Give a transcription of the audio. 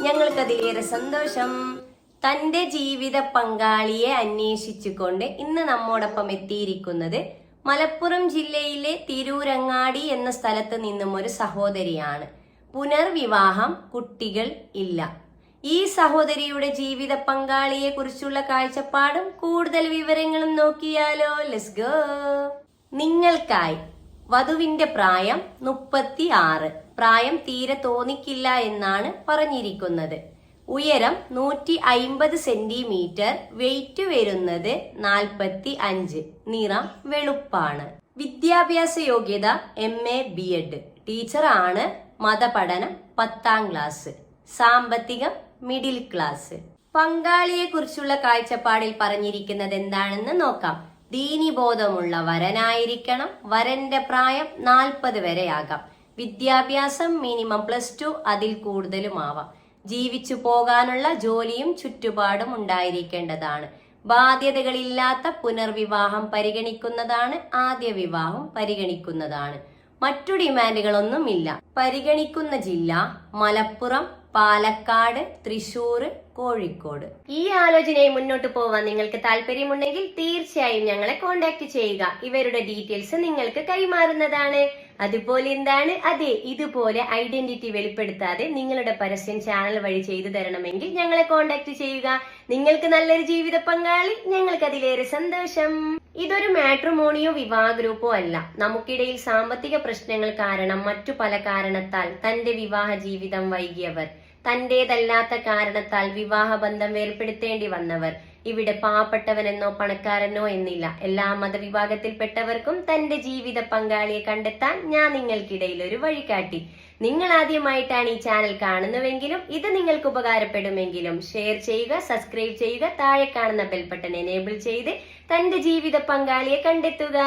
ഞങ്ങൾക്കതിലേറെ സന്തോഷം. തന്റെ ജീവിത പങ്കാളിയെ അന്വേഷിച്ചുകൊണ്ട് ഇന്ന് നമ്മോടൊപ്പം എത്തിയിരിക്കുന്നത് മലപ്പുറം ജില്ലയിലെ തിരൂരങ്ങാടി എന്ന സ്ഥലത്ത് നിന്നും ഒരു സഹോദരിയാണ്. പുനർവിവാഹം കുട്ടികൾ ഇല്ല. ഈ സഹോദരിയുടെ ജീവിത പങ്കാളിയെ കുറിച്ചുള്ള കാഴ്ചപ്പാടും കൂടുതൽ വിവരങ്ങളും നോക്കിയാലോ. ലെസ് ഗോ നിങ്ങൾക്കായി വധുവിന്റെ പ്രായം മുപ്പത്തി ആറ് പ്രായം തീരെ തോന്നിക്കില്ല എന്നാണ് പറഞ്ഞിരിക്കുന്നത്. ഉയരം നൂറ്റി അയിമ്പത് സെന്റിമീറ്റർ വെയിറ്റ് വരുന്നത് നാൽപ്പത്തി അഞ്ച് നിറം വെളുപ്പാണ്. വിദ്യാഭ്യാസ യോഗ്യത എം എ ബി എഡ്. ടീച്ചറാണ് മതപഠനം പത്താം ക്ലാസ് സാമ്പത്തികം മിഡിൽ ക്ലാസ് പങ്കാളിയെ കുറിച്ചുള്ള കാഴ്ചപ്പാടിൽ പറഞ്ഞിരിക്കുന്നത് എന്താണെന്ന് നോക്കാം. ദീനിബോധമുള്ള വരനായിരിക്കണം. വരന്റെ പ്രായം നാൽപ്പത് വരെയാകാം. വിദ്യാഭ്യാസം മിനിമം പ്ലസ് ടു അതിൽ കൂടുതലുമാവാം. ജീവിച്ചു പോകാനുള്ള ജോലിയും ചുറ്റുപാടും ഉണ്ടായിരിക്കേണ്ടതാണ്. ബാധ്യതകളില്ലാത്ത പുനർവിവാഹം പരിഗണിക്കുന്നതാണ് ആദ്യ വിവാഹം പരിഗണിക്കുന്നതാണ്. മറ്റു ഡിമാൻഡുകളൊന്നുമില്ല പരിഗണിക്കുന്ന ജില്ല മലപ്പുറം പാലക്കാട് തൃശൂർ കോഴിക്കോട്. ഈ ആലോചനയെ മുന്നോട്ട് പോവാൻ നിങ്ങൾക്ക് താല്പര്യമുണ്ടെങ്കിൽ തീർച്ചയായും ഞങ്ങളെ കോൺടാക്ട് ചെയ്യുക. ഇവരുടെ ഡീറ്റെയിൽസ് നിങ്ങൾക്ക് കൈമാറുന്നതാണ്. അതുപോലെ എന്താണ്? അതെ ഇതുപോലെ ഐഡന്റിറ്റി വെളിപ്പെടുത്താതെ നിങ്ങളുടെ പരസ്യം ചാനൽ വഴി ചെയ്തു തരണമെങ്കിൽ ഞങ്ങളെ കോൺടാക്ട് ചെയ്യുക. നിങ്ങൾക്ക് നല്ലൊരു ജീവിത പങ്കാളി ഞങ്ങൾക്ക് അതിലേറെ സന്തോഷം. ഇതൊരു മാട്രിമോണിയോ വിവാഹ ഗ്രൂപ്പോ അല്ല. നമുക്കിടയിൽ സാമ്പത്തിക പ്രശ്നങ്ങൾ കാരണം മറ്റു പല കാരണത്താൽ തന്റെ വിവാഹ ജീവിതം വൈകിയവർ. തന്റേതല്ലാത്ത കാരണത്താൽ വിവാഹബന്ധം വേർപ്പെടുത്തേണ്ടി വന്നവർ. ഇവിടെ പാവപ്പെട്ടവനെന്നോ പണക്കാരനോ എന്നില്ല. എല്ലാ മതവിഭാഗത്തിൽപ്പെട്ടവർക്കും തന്റെ ജീവിത പങ്കാളിയെ കണ്ടെത്താൻ ഞാൻ നിങ്ങൾക്കിടയിൽ ഒരു വഴികാട്ടി. നിങ്ങൾ ആദ്യമായിട്ടാണ് ഈ ചാനൽ കാണുന്നുവെങ്കിലും ഇത് നിങ്ങൾക്ക് ഉപകാരപ്പെടുമെങ്കിലും ഷെയർ ചെയ്യുക സബ്സ്ക്രൈബ് ചെയ്യുക താഴെ കാണുന്ന ബെൽബട്ടൺ എനേബിൾ ചെയ്ത് തന്റെ ജീവിത പങ്കാളിയെ കണ്ടെത്തുക.